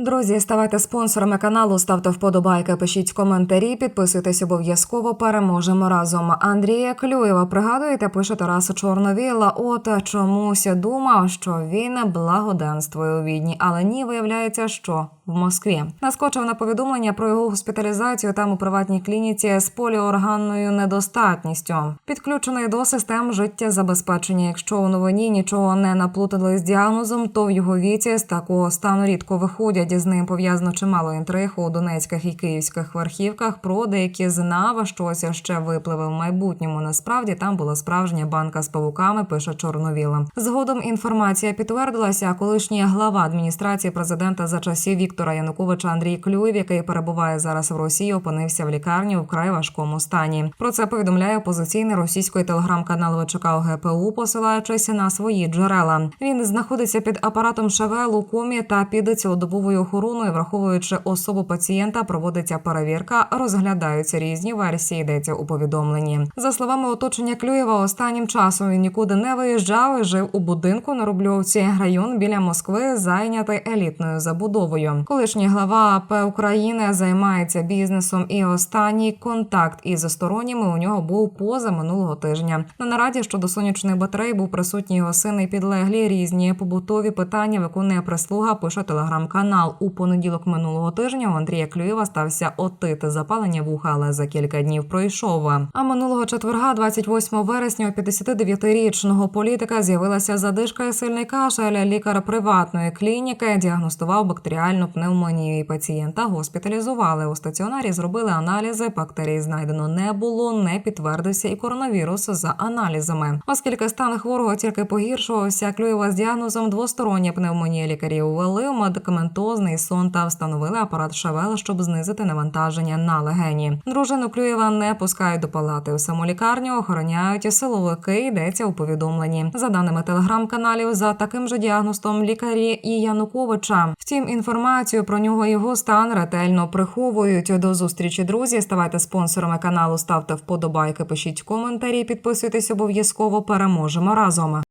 Друзі, ставайте спонсорами каналу, ставте вподобайки, пишіть коментарі, підписуйтесь обов'язково. Переможемо разом. Андрія Клюєва пригадуєте, пише Тарас Чорновіла. От чомусь думав, що він благоденствує у відні, але ні, виявляється, що в Москві наскочив на повідомлення про його госпіталізацію там у приватній клініці з поліорганною недостатністю, підключений до систем життєзабезпечення. Якщо у новині нічого не наплутали з діагнозом, то в його віці з такого стану рідко виходять. З ним пов'язано чимало інтриг у донецьких і київських верхівках. Про деякі знав, щось ще випливе в майбутньому. Насправді там була справжня банка з павуками. Пише Чорновіла. Згодом інформація підтвердилася. Колишній глава адміністрації президента за часів Віктора Януковича Андрій Клюєв, який перебуває зараз в Росії, опинився в лікарні у вкрай важкому стані. Про це повідомляє опозиційний російський телеграм-канал ВЧК ГПУ, посилаючись на свої джерела. Він знаходиться під апаратом ШВЛ у комі та під цілодобовою охороною, враховуючи особу пацієнта, проводиться перевірка, розглядаються різні версії. Йдеться у повідомленні. За словами оточення Клюєва, останнім часом він нікуди не виїжджав і жив у будинку на Рубльовці. Район біля Москви зайнятий елітною забудовою. Колишній глава АП України займається бізнесом, і останній контакт із сторонніми у нього був поза минулого тижня. На нараді щодо сонячних батарей був присутній його син і підлеглі різні побутові питання виконує прислуга. Пише телеграм-канал. У понеділок минулого тижня у Андрія Клюєва стався отит запалення вуха, але за кілька днів пройшов. А минулого четверга, 28 вересня, у 59-річного політика з'явилася задишка і сильний кашель. Лікар приватної клініки діагностував бактеріальну. І Пацієнта госпіталізували у стаціонарі. Зробили аналізи. Бактерій знайдено не було, не підтвердився і коронавірус за аналізами. Оскільки стан хворого тільки погіршувався, Клюєва з діагнозом двостороння пневмонія лікарів ввели медикаментозний сон та встановили апарат Шавел, щоб знизити навантаження на легені. Дружину Клюєва не пускають до палати. У саму лікарню охороняють силовики. Йдеться у повідомленні. За даними телеграм-каналів, за таким же діагностом лікарі і Януковича. Втім, інформацію про нього і його стан ретельно приховують. До зустрічі, друзі. Ставайте спонсорами каналу, ставте вподобайки, пишіть коментарі, підписуйтесь обов'язково. Переможемо разом.